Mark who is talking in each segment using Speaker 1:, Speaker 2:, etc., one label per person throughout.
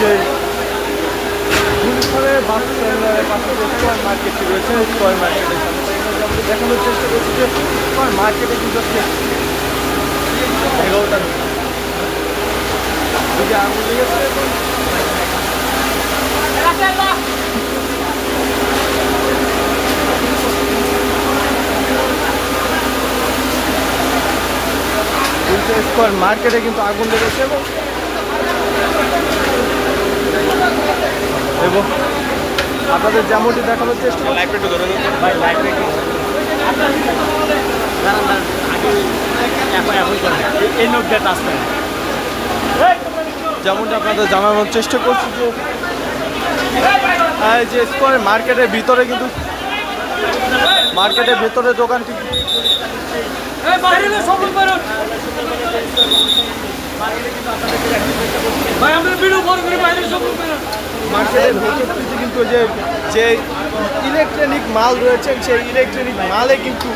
Speaker 1: যে গুলিস্তানের বাস পাশে যে স্কয়ার মার্কেটটি রয়েছে স্কয়ার মার্কেটের দেখানোর চেষ্টা করছি যে স্কয়ার মার্কেটে কিন্তু আজকে এগারোটা দিকে আগুন লেগেছে গুলশা স্কয়ার মার্কেটে কিন্তু আগুন লেগেছে এবং এবং আপনাদের যেমনটি দেখানোর চেষ্টা করছি।
Speaker 2: লাইফটা একটু ধরে
Speaker 3: ভাই লাইফে কি দাঁড়ান দাঁড়ান আগে এখন এখন এই নোট দিয়ে টাচ
Speaker 1: যেমনটা আপনাদের জানানোর চেষ্টা করছি যে যে স্কোয়ার মার্কেটের ভিতরে কিন্তু মার্কেটের ভিতরে দোকানটি
Speaker 4: ভাই আমরা ভিডিও বড় করে বাইরে সব বেরোন
Speaker 1: ভিতরটিতে কিন্তু যে যে ইলেকট্রনিক মাল রয়েছে, সেই ইলেকট্রনিক মালে কিন্তু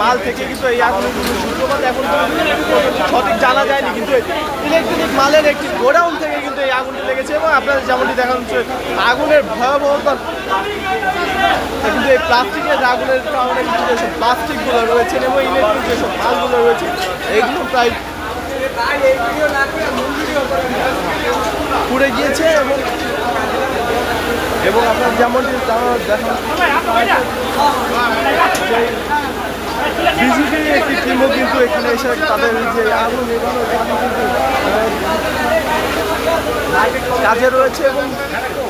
Speaker 1: মাল থেকে কিন্তু এই কিন্তু সূত্রপাত এখন সঠিক জানা যায়নি, কিন্তু ইলেকট্রনিক মালের একটি গোডাউন থেকে কিন্তু এই আগুনটি লেগেছে এবং আপনাদের যেমনটি দেখানো হচ্ছে আগুনের ভয়াবহতা, কিন্তু এই প্লাস্টিকের আগুনের কারণে কিন্তু যেসব প্লাস্টিকগুলো রয়েছে এবং ইলেকট্রিক যেসব মালগুলো রয়েছে, এগুলো প্রায় পুড়ে গিয়েছে এবং এবং আপনার দেখানো বিজেপির একটি টিমও কিন্তু এখানে এসে তাদের যে আগুন নেভানোর কাজে রয়েছে এবং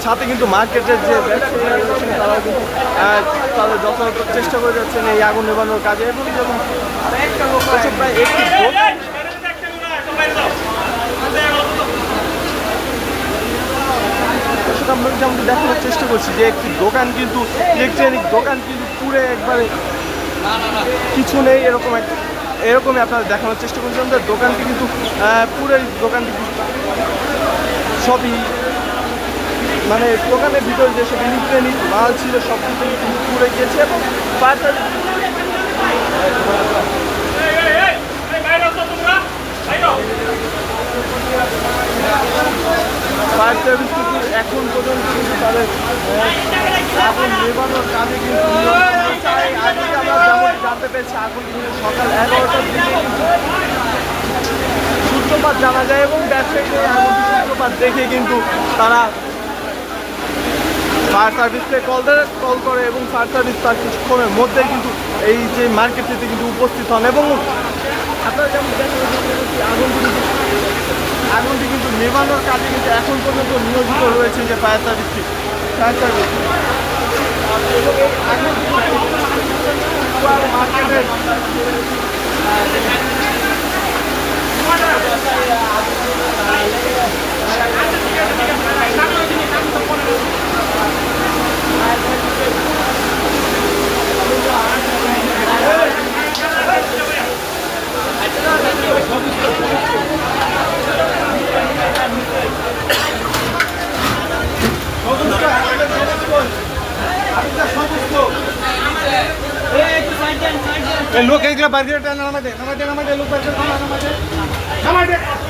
Speaker 1: সাথে কিন্তু মার্কেটের যে ব্যবসায়ীরা তারাও কিন্তু তাদের যথাযথ চেষ্টা করে যাচ্ছেন এই আগুন নেভানোর কাজে এবং যেমন প্রায় একটি দোকান সেটা আমরা যেমন দেখানোর চেষ্টা করছি যে একটি দোকান কিন্তু ইলেকট্রনিক দোকান কিন্তু পুরো একবারে কিছু নেই, এরকম এক এরকমই আপনারা দেখানোর চেষ্টা করছি। আমাদের দোকানটি কিন্তু পুরো দোকানটি সবই মানে দোকানের ভিতরে যেসব ইলেকট্রনিক মাল ছিল, সব কিছু কিন্তু পুড়ে গিয়েছে এবং সার্ভিস ফায়ার এখন পর্যন্ত কিন্তু তাদের আগুন নেবানোর কাজে কিন্তু যেমন জানতে পেরেছি, আগুন কিন্তু সকাল এগারোটার দিকে কিন্তু সূত্রপাত জানা যায় এবং ব্যবসায়ীদের এই আগুনটি সূত্রপাত দেখে কিন্তু তারা ফায়ার সার্ভিসকে কল দেয়, কল করে এবং ফায়ার সার্ভিস তার কিছুক্ষণের মধ্যেই কিন্তু এই যে মার্কেটটিতে কিন্তু উপস্থিত হন এবং আপনারা যেমন কিন্তু আগুনটি কিন্তু নেভানোর কাজে কিন্তু এখন পর্যন্ত নিয়োজিত রয়েছে যে ফায়ার সার্ভিসটি। Fire service. মার্কেটের
Speaker 2: लोक एकला बार्गेट नमते नमते नमते लोक नमते नमते